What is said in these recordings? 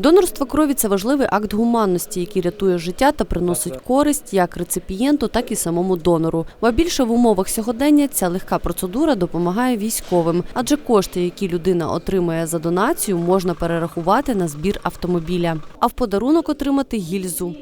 Донорство крові це важливий акт гуманності, який рятує життя та приносить користь як реципієнту, так і самому донору. Ба більше в умовах сьогодення ця легка процедура допомагає військовим, адже кошти, які людина отримує за донацію, можна перерахувати на збір автомобіля, а в подарунок отримати гільзу.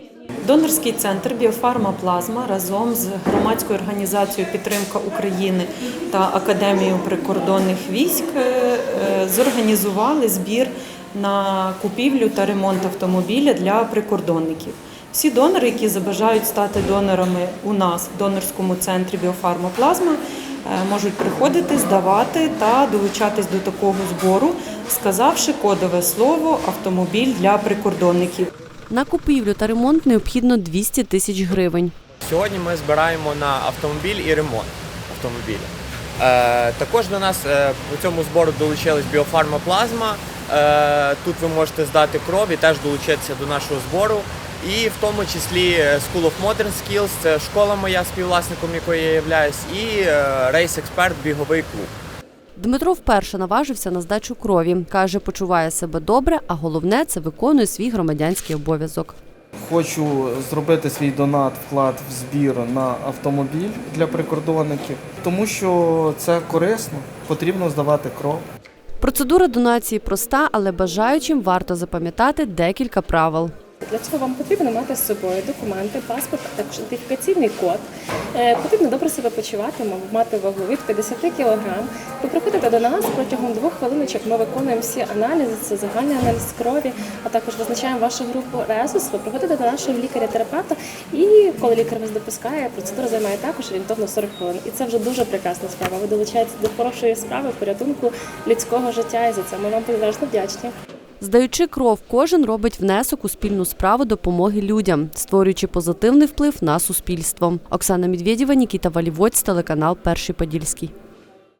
Донорський центр Біофарма Плазма разом з громадською організацією Підтримка України та Академією прикордонних військ е, е, зорганізували збір на купівлю та ремонт автомобіля для прикордонників. Всі донори, які забажають стати донорами у нас в донорському центрі Біофарма Плазма, е, можуть приходити, здавати та долучатись до такого збору, сказавши кодове слово автомобіль для прикордонників. На купівлю та ремонт необхідно 200 тисяч гривень. Сьогодні ми збираємо на автомобіль і ремонт автомобіля. Е, також до нас е, у цьому збору долучилась біофарма плазма. Е, тут ви можете здати кров і теж долучитися до нашого збору. І в тому числі е, School of Modern Skills, це школа моя співвласником якої я являюсь, і е, Race Expert біговий клуб. Дмитро вперше наважився на здачу крові. Каже, почуває себе добре, а головне це виконує свій громадянський обов'язок. Хочу зробити свій донат, вклад в збір на автомобіль для прикордонників, тому що це корисно, потрібно здавати кров. Процедура донації проста, але бажаючим варто запам'ятати декілька правил. Для цього вам потрібно мати з собою документи, паспорт, також ідентифікаційний код. Е, Потрібно добре себе почувати, мати вагу від 50 кг. Ви приходите до нас протягом двох хвилиночок. Ми виконуємо всі аналізи, це загальний аналіз крові, а також визначаємо вашу групу резус. Ви приходите до нашого лікаря-терапевта, і коли лікар вас допускає, процедура займає також орієнтовно 40 хвилин. І це вже дуже прекрасна справа. Ви долучаєтеся до хорошої справи порятунку людського життя, і за це ми вам безмежно вдячні. Здаючи кров, кожен робить внесок у спільну справу допомоги людям, створюючи позитивний вплив на суспільство. Оксана Медведєва, Нікіта Валівоць, телеканал Перший Подільський.